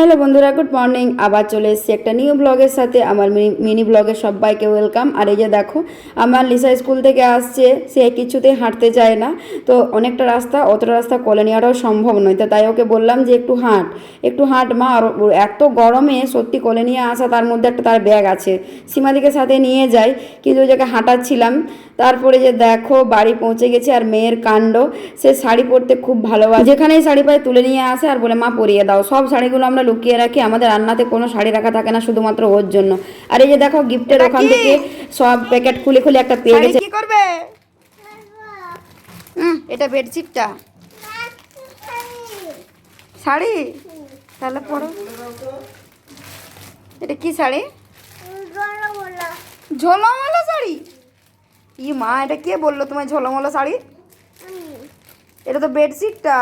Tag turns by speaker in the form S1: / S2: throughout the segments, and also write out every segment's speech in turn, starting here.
S1: Hello বন্ধুরা, good morning. আবার চলে এসেছি একটা নিউ ব্লগের সাথে। আমার মিনি ব্লগের সবাইকে ওয়েলকাম আর এই যে দেখো, আমার লিসা স্কুল থেকে আসছে। সে কিছুতেই হাঁটতে চায় না। তো অনেকটা রাস্তা, অতটা রাস্তা কলে নেওয়াটাও সম্ভব নয়। তো তাই ওকে বললাম যে একটু হাঁট। একটু হাঁট মা, আর এত গরমে সত্যি কোলে নিয়ে আসা, তার মধ্যে একটা তার ব্যাগ আছে। সীমাদিকে সাথে নিয়ে যাই। কিন্তু ওই জায়গায় হাঁটাচ্ছিলাম। তারপরে যে দেখো বাড়ি পৌঁছে গেছে আর মেয়ের কাণ্ড সে শাড়ি পরতে খুব ভালোবাসে। যেখানেই শাড়ি পায় তুলে নিয়ে আসে আর বলে মা পরিয়ে দাও। সব শাড়িগুলো আমরা লুকিয়ে রাখি আমাদের রান্নাতে কোনো শাড়ি রাখা থাকে না শুধুমাত্র ওর জন্য। আর এই যে দেখো গিফটের ওখান থেকে সব প্যাকেট খুলে খুলে একটা পেয়ে গেছে।
S2: কি করবে? হুম, এটা বেডশিটটা। শাড়ি? তাহলে পরো। এটা কি শাড়ি? ঝোলামলা। শাড়ি ই মা এটা কে বলল তোমার ঝোলামলা শাড়ি? এটা তো বেডশিটটা।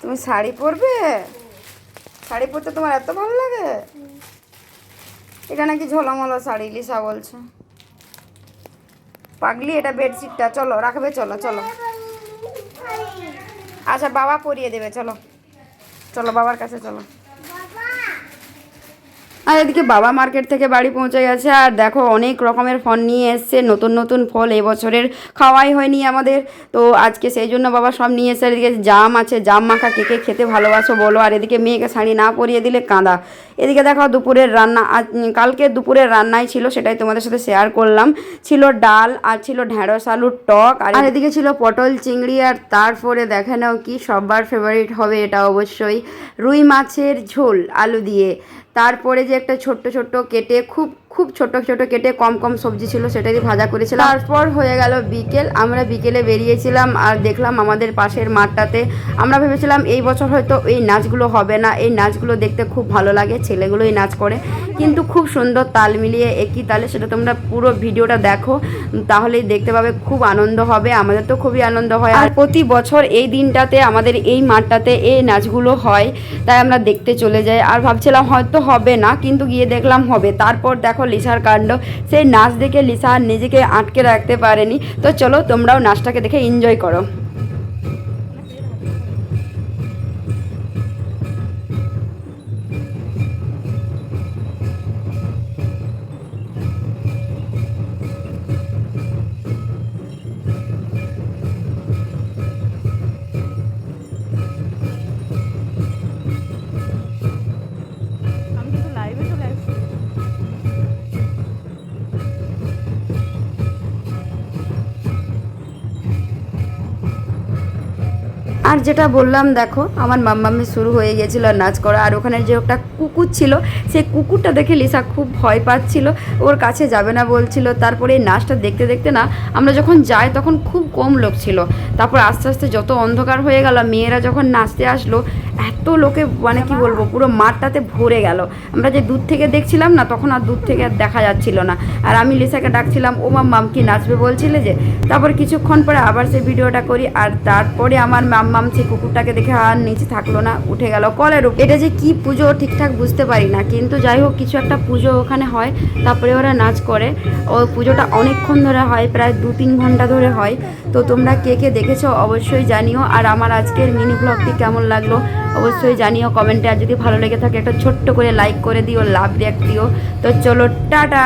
S2: তুমি শাড়ি পরবে? শাড়ি পরতে তোমার এত ভালো লাগে? এটা নাকি ঝোলামলা শাড়ি লিসা বলছে। পাগলি এটা বেডশিটটা। চলো রাখবে চলো চলো। আচ্ছা বাবা পরিয়ে দেবে চলো। চলো বাবার কাছে চলো।
S1: আর এদিকে বাবা মার্কেট থেকে বাড়ি পৌঁছে গেছে। আর দেখো অনেক রকমের ফল নিয়ে এসছে। নতুন নতুন ফল এবছরের খাওয়াই হয়নি আমাদের। তো আজকে সেই জন্য বাবা সব নিয়ে এসে এদিকে জাম আছে। জাম মাখা কে কে খেতে ভালোবাসো বলো। আর এদিকে মেয়েকে শাড়ি না পরিয়ে দিলে কাঁদা। এদিকে দেখো দুপুরের রান্না কালকে দুপুরের রান্নাই ছিল সেটাই তোমাদের সাথে শেয়ার করলাম। ছিল ডাল আর ছিল ঢ্যাঁড়স আলুর টক। আর আর এদিকে ছিল পটল চিংড়ি আর তারপরে দেখে নাও কি সবার ফেভারিট হবে এটা অবশ্যই। রুই মাছের ঝোল আলু দিয়ে। তারপরে যে একটা ছোট্ট ছোট্ট কেটে খুব খুব ছোট ছোট কেটে কম কম সবজি ছিল, সেটাই ভাজা করেছিলাম। তারপর হয়ে গেল বিকেল, আমরা বিকেলে বেরিয়েছিলাম আর দেখলাম আমাদের পাশের মাঠটাতে, আমরা ভেবেছিলাম এই বছর হয়তো এই নাচগুলো হবে না, এই নাচগুলো দেখতে খুব ভালো লাগে ছেলেগুলো এই নাচ করে। কিন্তু খুব সুন্দর তাল মিলিয়ে একই তালে, সেটা তোমরা পুরো ভিডিওটা দেখো, তাহলেই দেখতে পাবে, খুব আনন্দ হবে, আমাদের তো খুবই আনন্দ হয়। আর প্রতি বছর এই দিনটাতে আমাদের এই মাঠটাতে এই নাচগুলো হয়, তাই আমরা দেখতে চলে যাই। আর ভাবছিলাম হয়তো হবে না, কিন্তু গিয়ে দেখলাম হবে। তারপর দেখো লিসার কাণ্ড। সেই নাচ দেখে লিসা নিজেকে আটকে রাখতে পারেনি। তো চলো তোমরাও নাচটাকে দেখে এনজয় করো। আর যেটা বললাম, দেখো, আমার মাম্মামি শুরু হয়ে গেছিল নাচ করা। আর ওখানে যে একটা কুকুর ছিল, সেই কুকুরটা দেখে লিসা খুব ভয় পাচ্ছিল। ওর কাছে যাবে না বলছিল। তারপরে এই নাচটা দেখতে দেখতে না, আমরা যখন যাই তখন খুব কম লোক ছিল। তারপর আস্তে আস্তে যত অন্ধকার হয়ে গেল, মেয়েরা যখন নাচতে আসলো, এত লোকে মানে কি বলব, পুরো মাঠটাতে ভরে গেল। আমরা যে দূর থেকে দেখছিলাম না, তখন আর দূর থেকে আর দেখা যাচ্ছিল না। আর আমি লিসাকে ডাকছিলাম, ও মাম কি নাচবে? বলছিলে যে, তারপর কিছুক্ষণ পরে আবার সেই ভিডিওটা করি। আর তারপরে আমার মাম্মাম সেই কুকুরটাকে দেখে আর নিচে থাকল না, উঠে গেল কলের উপর। এটা যে কি পুজো, ঠিকঠাক বুঝতে পারি না, কিন্তু যাই হোক, কিছু একটা পুজো ওখানে হয়, তারপরে ওরা নাচ করে। ও পুজোটা অনেকক্ষণ ধরে হয়, প্রায় দু তিন ঘণ্টা ধরে হয়। তো তোমরা কে কে দেখেছ অবশ্যই জানিও। আর আমার আজকের মিনি ব্লগটি কেমন লাগল অবশ্যই জানিও কমেন্টে। আর যদি ভালো লেগে থাকে, একটা ছোট্ট করে লাইক করে দিও, লাভ রিয়াক্ট দিও। তো চলো, টাটা!